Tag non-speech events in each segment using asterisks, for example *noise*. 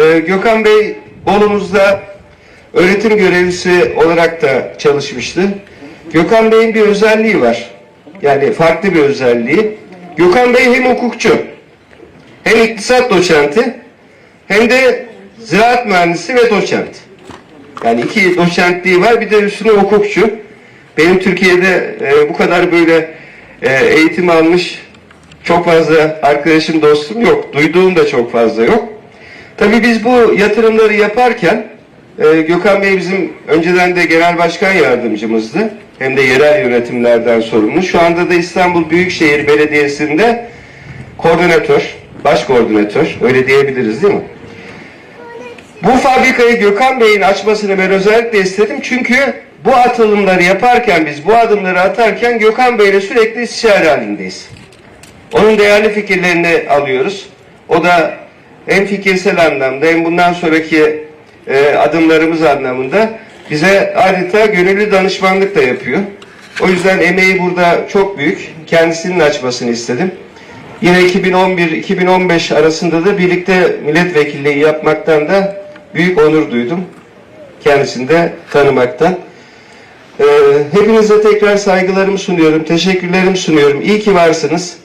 Ee, Gökhan Bey Bolu'muzda öğretim görevlisi olarak da çalışmıştı. Gökhan Bey'in bir özelliği var. Yani farklı bir özelliği. Gökhan Bey hem hukukçu, hem iktisat doçenti, hem de ziraat mühendisi ve doçent. Yani iki doçentliği var, bir de üstüne hukukçu. Benim Türkiye'de e, bu kadar böyle e, eğitim almış çok fazla arkadaşım, dostum yok. Duyduğum da çok fazla yok. Tabii biz bu yatırımları yaparken e, Gökhan Bey bizim önceden de genel başkan yardımcımızdı. Hem de yerel yönetimlerden sorumlu. Şu anda da İstanbul Büyükşehir Belediyesi'nde koordinatör, baş koordinatör. Öyle diyebiliriz değil mi? Bu fabrikayı Gökhan Bey'in açmasını ben özellikle istedim. Çünkü bu atılımları yaparken biz bu adımları atarken Gökhan Bey'le sürekli istişare halindeyiz. Onun değerli fikirlerini alıyoruz. O da hem fikirsel anlamda hem bundan sonraki e, adımlarımız anlamında bize adeta gönüllü danışmanlık da yapıyor. O yüzden emeği burada çok büyük. Kendisinin açmasını istedim. Yine 2011-2015 arasında da birlikte milletvekilliği yapmaktan da büyük onur duydum. Kendisini de tanımaktan. Ee, hepinize tekrar saygılarımı sunuyorum, teşekkürlerimi sunuyorum. İyi ki varsınız.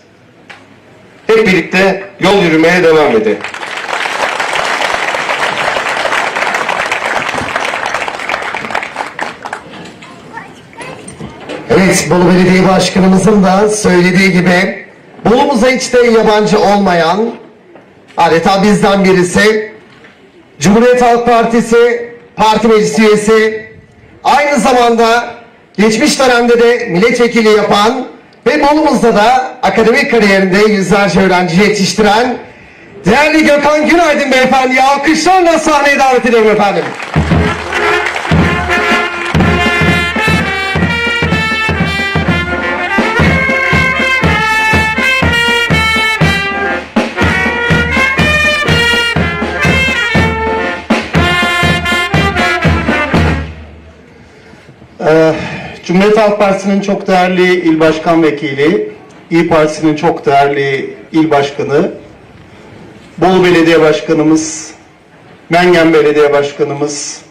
Hep birlikte yol yürümeye devam edelim. Evet, Bolu Belediye Başkanımızın da söylediği gibi Bolu'muza hiç de yabancı olmayan adeta bizden birisi Cumhuriyet Halk Partisi parti meclis üyesi aynı zamanda geçmiş dönemde de milletvekili yapan ve Bolu'muzda da akademik kariyerinde yüzlerce öğrenci yetiştiren değerli Gökhan Günaydın beyefendiyi alkışlarla sahneye davet ediyorum efendim. Ee, Cumhuriyet Halk Partisi'nin çok değerli il başkan vekili, İyi Partisi'nin çok değerli il başkanı, Bolu Belediye Başkanımız, Mengen Belediye Başkanımız,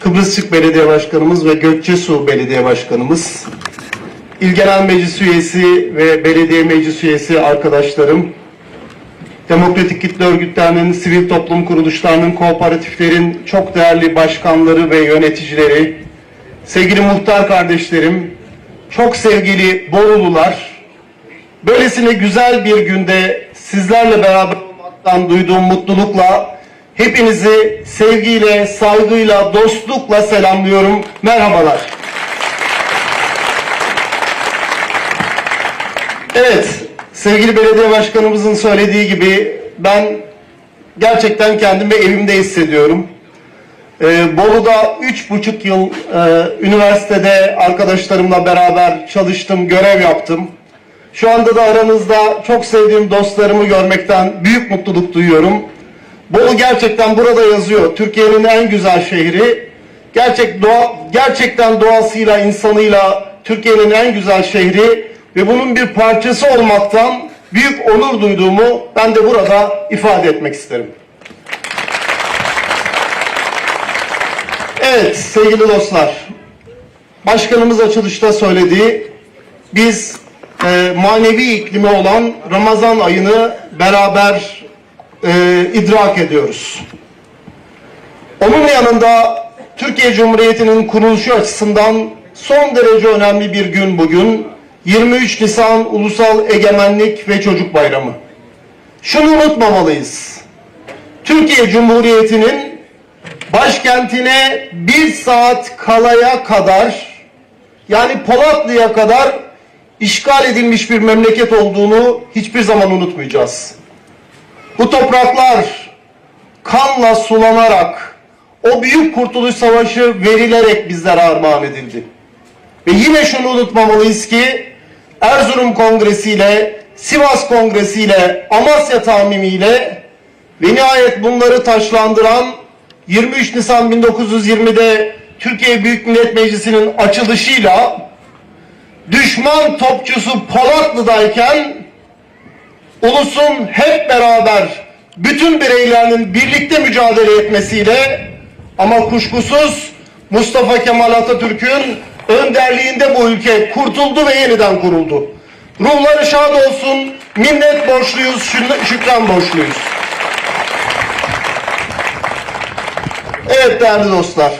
Kıbrısçık Belediye Başkanımız ve Gökçesu Belediye Başkanımız, İl Genel Meclis Üyesi ve Belediye Meclis Üyesi arkadaşlarım, Demokratik kitle örgütlerinin, sivil toplum kuruluşlarının, kooperatiflerin çok değerli başkanları ve yöneticileri, sevgili muhtar kardeşlerim, çok sevgili Bolulular, böylesine güzel bir günde sizlerle beraber olmaktan duyduğum mutlulukla hepinizi sevgiyle, saygıyla, dostlukla selamlıyorum. Merhabalar. Evet, sevgili belediye başkanımızın söylediği gibi ben gerçekten kendimi evimde hissediyorum. Ee, Bolu'da üç buçuk yıl e, üniversitede arkadaşlarımla beraber çalıştım, görev yaptım. Şu anda da aranızda çok sevdiğim dostlarımı görmekten büyük mutluluk duyuyorum. Bolu gerçekten burada yazıyor. Türkiye'nin en güzel şehri. Gerçek doğa, gerçekten doğasıyla, insanıyla Türkiye'nin en güzel şehri ve bunun bir parçası olmaktan büyük onur duyduğumu ben de burada ifade etmek isterim. Evet sevgili dostlar, başkanımız açılışta söylediği biz e, manevi iklimi olan Ramazan ayını beraber e, idrak ediyoruz. Onun yanında Türkiye Cumhuriyeti'nin kuruluşu açısından son derece önemli bir gün bugün. 23 Nisan Ulusal Egemenlik ve Çocuk Bayramı. Şunu unutmamalıyız. Türkiye Cumhuriyeti'nin başkentine bir saat kalaya kadar yani Polatlı'ya kadar işgal edilmiş bir memleket olduğunu hiçbir zaman unutmayacağız. Bu topraklar kanla sulanarak o büyük kurtuluş savaşı verilerek bizlere armağan edildi. Ve yine şunu unutmamalıyız ki Erzurum Kongresi ile Sivas Kongresi ile Amasya Tamimi ve nihayet bunları taşlandıran 23 Nisan 1920'de Türkiye Büyük Millet Meclisi'nin açılışıyla düşman topçusu Polatlı'dayken ulusun hep beraber bütün bireylerinin birlikte mücadele etmesiyle ama kuşkusuz Mustafa Kemal Atatürk'ün önderliğinde bu ülke kurtuldu ve yeniden kuruldu. Ruhları şad olsun, minnet borçluyuz, şükran borçluyuz. Evet değerli dostlar,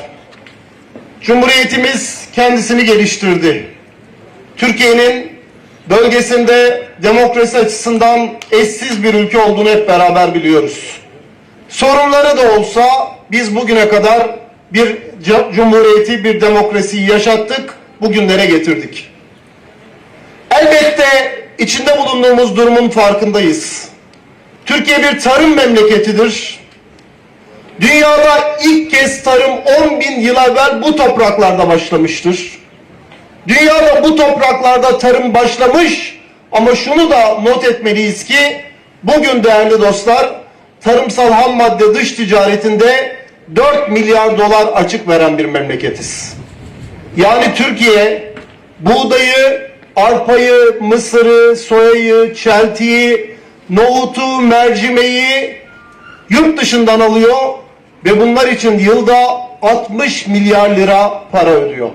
Cumhuriyetimiz kendisini geliştirdi. Türkiye'nin bölgesinde demokrasi açısından eşsiz bir ülke olduğunu hep beraber biliyoruz. Sorunları da olsa biz bugüne kadar bir cumhuriyeti, bir demokrasiyi yaşattık, bugünlere getirdik. Elbette içinde bulunduğumuz durumun farkındayız. Türkiye bir tarım memleketidir. Dünyada ilk kez tarım 10 bin yıl evvel bu topraklarda başlamıştır. Dünyada bu topraklarda tarım başlamış ama şunu da not etmeliyiz ki bugün değerli dostlar tarımsal ham madde dış ticaretinde 4 milyar dolar açık veren bir memleketiz. Yani Türkiye buğdayı, arpayı, mısırı, soyayı, çeltiyi, nohutu, mercimeği yurt dışından alıyor ve bunlar için yılda 60 milyar lira para ödüyor.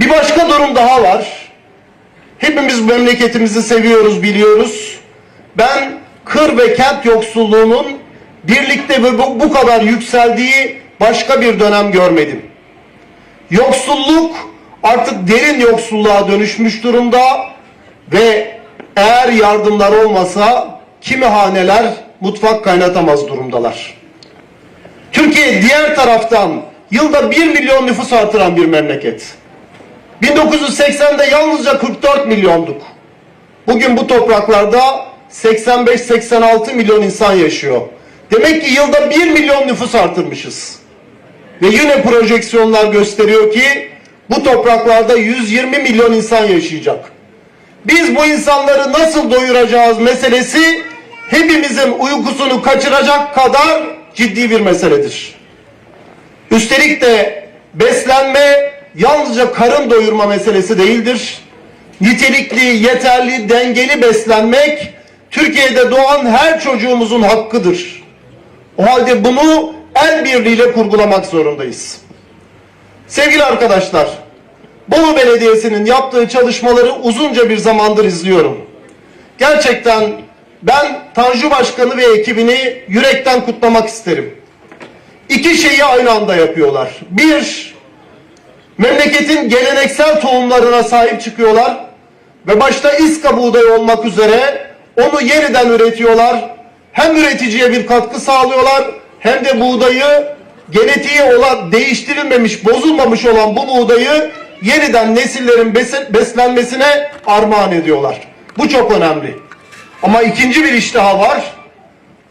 Bir başka durum daha var. Hepimiz memleketimizi seviyoruz, biliyoruz. Ben kır ve kent yoksulluğunun birlikte ve bu, kadar yükseldiği başka bir dönem görmedim. Yoksulluk artık derin yoksulluğa dönüşmüş durumda ve eğer yardımlar olmasa kimi haneler mutfak kaynatamaz durumdalar. Türkiye diğer taraftan yılda 1 milyon nüfus artıran bir memleket. 1980'de yalnızca 44 milyonduk. Bugün bu topraklarda 85-86 milyon insan yaşıyor. Demek ki yılda 1 milyon nüfus artırmışız. Ve yine projeksiyonlar gösteriyor ki bu topraklarda 120 milyon insan yaşayacak. Biz bu insanları nasıl doyuracağız meselesi hepimizin uykusunu kaçıracak kadar ciddi bir meseledir. Üstelik de beslenme yalnızca karın doyurma meselesi değildir. Nitelikli, yeterli, dengeli beslenmek Türkiye'de doğan her çocuğumuzun hakkıdır. O halde bunu el birliğiyle kurgulamak zorundayız. Sevgili arkadaşlar, Bolu Belediyesi'nin yaptığı çalışmaları uzunca bir zamandır izliyorum. Gerçekten ben Tanju Başkanı ve ekibini yürekten kutlamak isterim. İki şeyi aynı anda yapıyorlar. Bir, memleketin geleneksel tohumlarına sahip çıkıyorlar ve başta İSKA buğdayı olmak üzere onu yeniden üretiyorlar. Hem üreticiye bir katkı sağlıyorlar hem de buğdayı genetiği olan değiştirilmemiş, bozulmamış olan bu buğdayı yeniden nesillerin bes- beslenmesine armağan ediyorlar. Bu çok önemli. Ama ikinci bir iş daha var.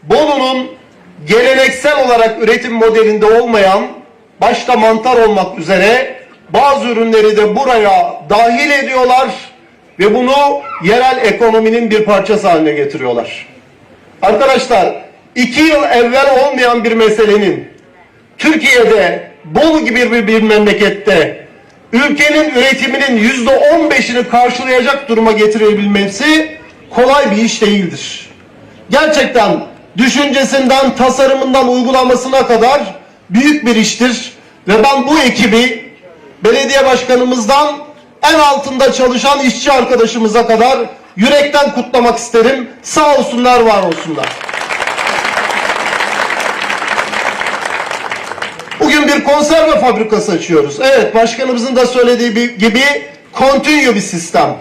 Bolu'nun geleneksel olarak üretim modelinde olmayan başta mantar olmak üzere bazı ürünleri de buraya dahil ediyorlar ve bunu yerel ekonominin bir parçası haline getiriyorlar. Arkadaşlar iki yıl evvel olmayan bir meselenin Türkiye'de Bolu gibi bir, bir memlekette ülkenin üretiminin yüzde on beşini karşılayacak duruma getirebilmesi kolay bir iş değildir. Gerçekten düşüncesinden, tasarımından, uygulamasına kadar büyük bir iştir. Ve ben bu ekibi belediye başkanımızdan en altında çalışan işçi arkadaşımıza kadar yürekten kutlamak isterim. Sağ olsunlar, var olsunlar. Bugün bir konserve fabrikası açıyoruz. Evet, başkanımızın da söylediği gibi continue bir sistem.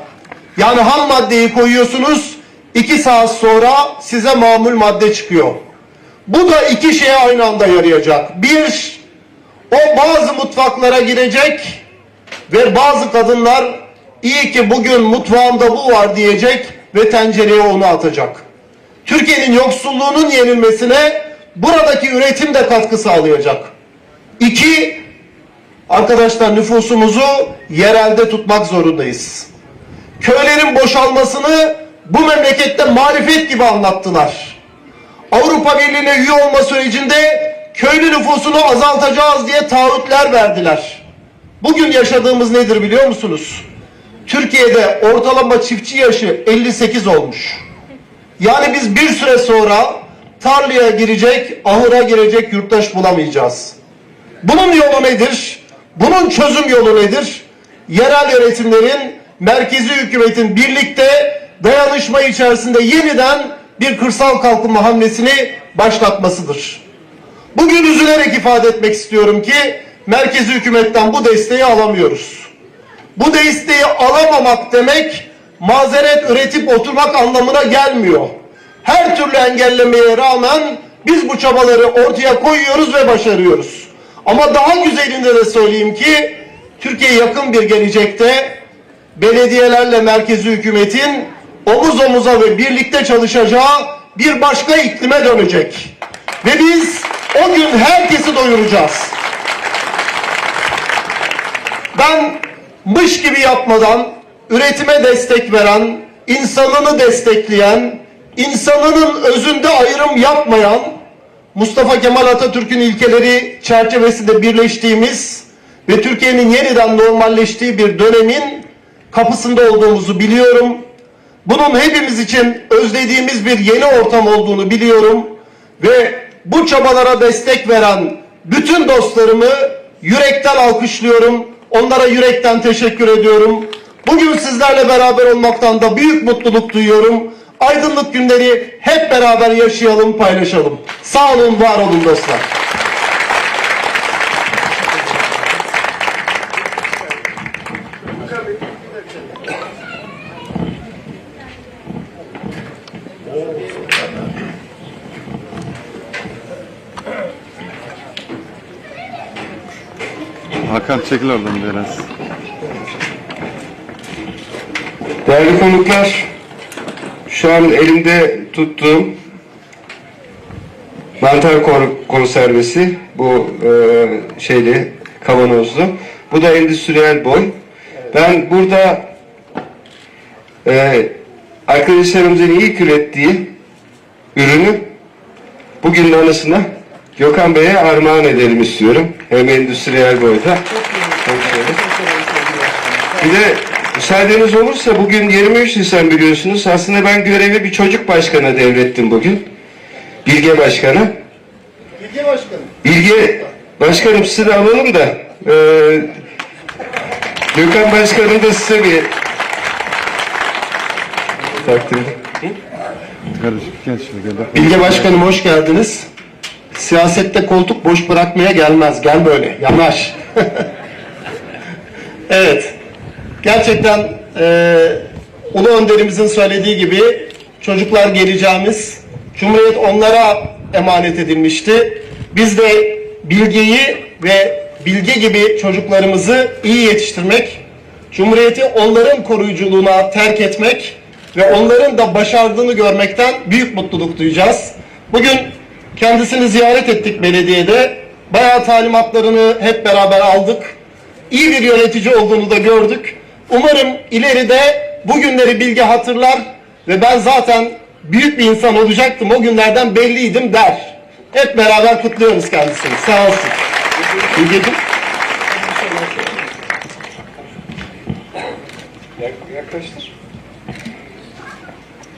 Yani ham maddeyi koyuyorsunuz, iki saat sonra size mamul madde çıkıyor. Bu da iki şeye aynı anda yarayacak. Bir, o bazı mutfaklara girecek ve bazı kadınlar iyi ki bugün mutfağımda bu var diyecek ve tencereye onu atacak. Türkiye'nin yoksulluğunun yenilmesine buradaki üretim de katkı sağlayacak. İki, arkadaşlar nüfusumuzu yerelde tutmak zorundayız. Köylerin boşalmasını bu memlekette marifet gibi anlattılar. Avrupa Birliği'ne üye olma sürecinde köylü nüfusunu azaltacağız diye taahhütler verdiler. Bugün yaşadığımız nedir biliyor musunuz? Türkiye'de ortalama çiftçi yaşı 58 olmuş. Yani biz bir süre sonra tarlaya girecek, ahıra girecek yurttaş bulamayacağız. Bunun yolu nedir? Bunun çözüm yolu nedir? Yerel yönetimlerin, merkezi hükümetin birlikte dayanışma içerisinde yeniden bir kırsal kalkınma hamlesini başlatmasıdır. Bugün üzülerek ifade etmek istiyorum ki merkezi hükümetten bu desteği alamıyoruz. Bu desteği alamamak demek mazeret üretip oturmak anlamına gelmiyor. Her türlü engellemeye rağmen biz bu çabaları ortaya koyuyoruz ve başarıyoruz. Ama daha güzelinde de söyleyeyim ki Türkiye yakın bir gelecekte belediyelerle merkezi hükümetin omuz omuza ve birlikte çalışacağı bir başka iklime dönecek. Ve biz o gün herkesi doyuracağız. Ben mış gibi yapmadan üretime destek veren, insanını destekleyen, insanının özünde ayrım yapmayan, Mustafa Kemal Atatürk'ün ilkeleri çerçevesinde birleştiğimiz ve Türkiye'nin yeniden normalleştiği bir dönemin kapısında olduğumuzu biliyorum. Bunun hepimiz için özlediğimiz bir yeni ortam olduğunu biliyorum ve bu çabalara destek veren bütün dostlarımı yürekten alkışlıyorum. Onlara yürekten teşekkür ediyorum. Bugün sizlerle beraber olmaktan da büyük mutluluk duyuyorum. Aydınlık günleri hep beraber yaşayalım, paylaşalım. Sağ olun, var olun dostlar. Hakan çekil oradan biraz. Değerli konuklar, şu an elimde tuttuğum mantar konservesi, bu e, şeyli kavanozlu. Bu da endüstriyel boy. Ben burada e, arkadaşlarımızın ilk ürettiği ürünü bugün anısına Gökhan Bey'e armağan edelim istiyorum. Hem endüstriyel şöyle. Bir de müsaadeniz olursa bugün 23 Nisan biliyorsunuz. Aslında ben görevi bir çocuk başkana devrettim bugün. Bilge Başkan'a. Bilge Başkanım. Bilge Başkanım sizi de alalım da e, Gökhan Başkanım da size bir takdim. Bilge Başkanım hoş geldiniz. Siyasette koltuk boş bırakmaya gelmez. Gel böyle, yanaş. *laughs* evet. Gerçekten eee Ulu Önderimizin söylediği gibi çocuklar geleceğimiz, Cumhuriyet onlara emanet edilmişti. Biz de bilgeyi ve bilge gibi çocuklarımızı iyi yetiştirmek, Cumhuriyeti onların koruyuculuğuna terk etmek ve onların da başardığını görmekten büyük mutluluk duyacağız. Bugün kendisini ziyaret ettik belediyede. Bayağı talimatlarını hep beraber aldık. İyi bir yönetici olduğunu da gördük. Umarım ileride bu günleri Bilge hatırlar ve ben zaten büyük bir insan olacaktım. O günlerden belliydim der. Hep beraber kutluyoruz kendisini. Sağ olsun. Yaklaştır.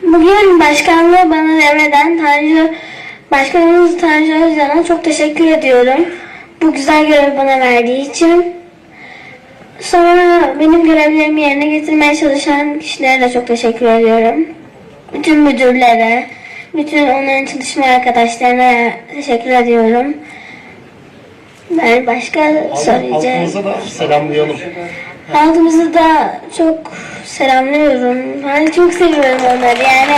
Bugün başkanlığı bana devreden Tanju, Başkanımız Tanju Özcan'a çok teşekkür ediyorum. Bu güzel görevi bana verdiği için. Sonra benim görevlerimi yerine getirmeye çalışan kişilere de çok teşekkür ediyorum. Bütün müdürlere, bütün onların çalışma arkadaşlarına teşekkür ediyorum. Ben başka söyleyecek. Halkımıza da selamlayalım. Halkımızı da çok selamlıyorum. Yani çok seviyorum onları. Yani